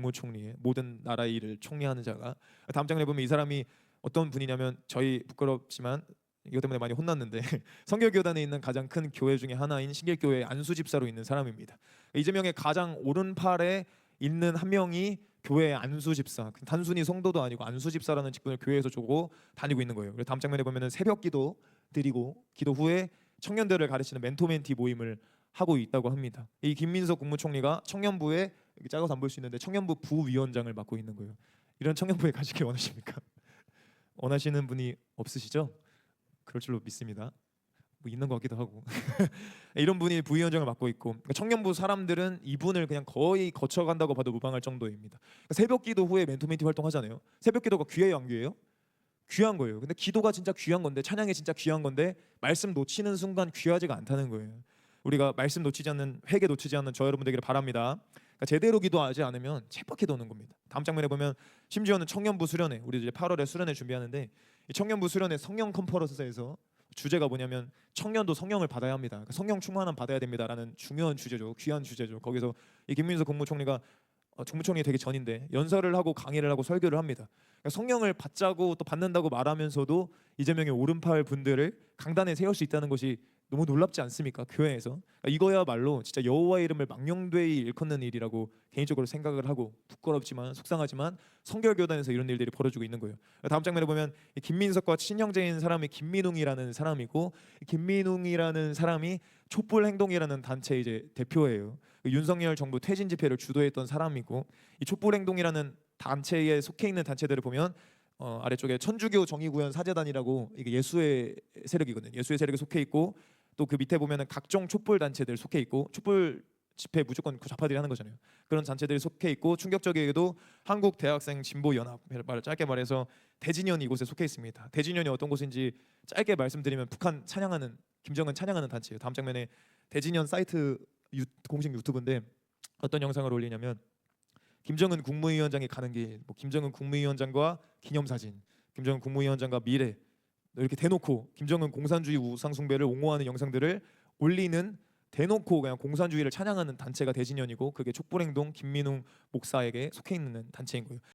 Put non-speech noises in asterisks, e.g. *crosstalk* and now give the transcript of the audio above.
국무총리의 모든 나라의 일을 총리하는 자가 다음 장면에 보면 이 사람이 어떤 분이냐면 저희 부끄럽지만 이것 때문에 많이 혼났는데 *laughs* 성결교단에 있는 가장 큰 교회 중에 하나인 신길교회 안수 집사로 있는 사람입니다. 이재명의 가장 오른팔에 있는 한 명이 교회 안수 집사. 단순히 성도도 아니고 안수 집사라는 직분을 교회에서 주고 다니고 있는 거예요. 다음 장면에 보면은 새벽 기도 드리고 기도 후에 청년들을 가르치는 멘토멘티 모임을 하고 있다고 합니다. 이 김민석 국무총리가 청년부에 여기 작아서 안볼수 있는데 청년부 부위원장을 맡고 있는 거예요. 이런 청년부에 가시길 원하십니까? *laughs* 원하시는 분이 없으시죠? 그럴 줄로 믿습니다. 뭐 있는 것 같기도 하고 *laughs* 이런 분이 부위원장을 맡고 있고 그러니까 청년부 사람들은 이분을 그냥 거의 거쳐간다고 봐도 무방할 정도입니다. 그러니까 새벽기도 후에 멘토멘티 활동하잖아요. 새벽기도가 귀해요, 안 귀해요? 귀한 거예요. 근데 기도가 진짜 귀한 건데 찬양이 진짜 귀한 건데 말씀 놓치는 순간 귀하지가 않다는 거예요. 우리가 말씀 놓치지 않는 회개 놓치지 않는 저 여러분 되기를 바랍니다. 그러니까 제대로 기도하지 않으면 쳇바퀴 도는 겁니다. 다음 장면에 보면 심지어는 청년부 수련회 우리 이제 8월에 수련회 준비하는데 이 청년부 수련회 성령 컨퍼런스에서 주제가 뭐냐면 청년도 성령을 받아야 합니다. 그러니까 성령 충만함 받아야 됩니다라는 중요한 주제죠. 귀한 주제죠. 거기서 이 김민석 국무총리가 어, 국무총리 되기 전인데 연설을 하고 강의를 하고 설교를 합니다. 그러니까 성령을 받자고 또 받는다고 말하면서도 이재명의 오른팔 분들을 강단에 세울 수 있다는 것이 너무 놀랍지 않습니까? 교회에서 그러니까 이거야말로 진짜 여호와의 이름을 망령되이 일컫는 일이라고 개인적으로 생각을 하고 부끄럽지만 속상하지만 성결 교단에서 이런 일들이 벌어지고 있는 거예요. 다음 장면에 보면 이 김민석과 친형제인 사람이 김민웅이라는 사람이고 이 김민웅이라는 사람이 촛불 행동이라는 단체 이제 대표예요. 그 윤석열 정부 퇴진 집회를 주도했던 사람이고 이 촛불 행동이라는 단체에 속해 있는 단체들을 보면 어, 아래쪽에 천주교 정의구현 사재단이라고 이게 예수의 세력이거든요. 예수의 세력에 속해 있고 또 그 밑에 보면은 각종 촛불 단체들 속해 있고 촛불 집회 무조건 그 좌파들이 하는 거잖아요. 그런 단체들이 속해 있고 충격적이게도 한국 대학생 진보 연합 말 짧게 말해서 대진연이 이곳에 속해 있습니다. 대진연이 어떤 곳인지 짧게 말씀드리면 북한 찬양하는 김정은 찬양하는 단체예요. 다음 장면에 대진연 사이트 유, 공식 유튜브인데 어떤 영상을 올리냐면 김정은 국무위원장이 가는 길, 뭐 김정은 국무위원장과 기념사진, 김정은 국무위원장과 미래 이렇게 대놓고 김정은 공산주의 우상 숭배를 옹호하는 영상들을 올리는 대놓고 그냥 공산주의를 찬양하는 단체가 대진연이고 그게 촛불행동 김민웅 목사에게 속해 있는 단체인 거예요.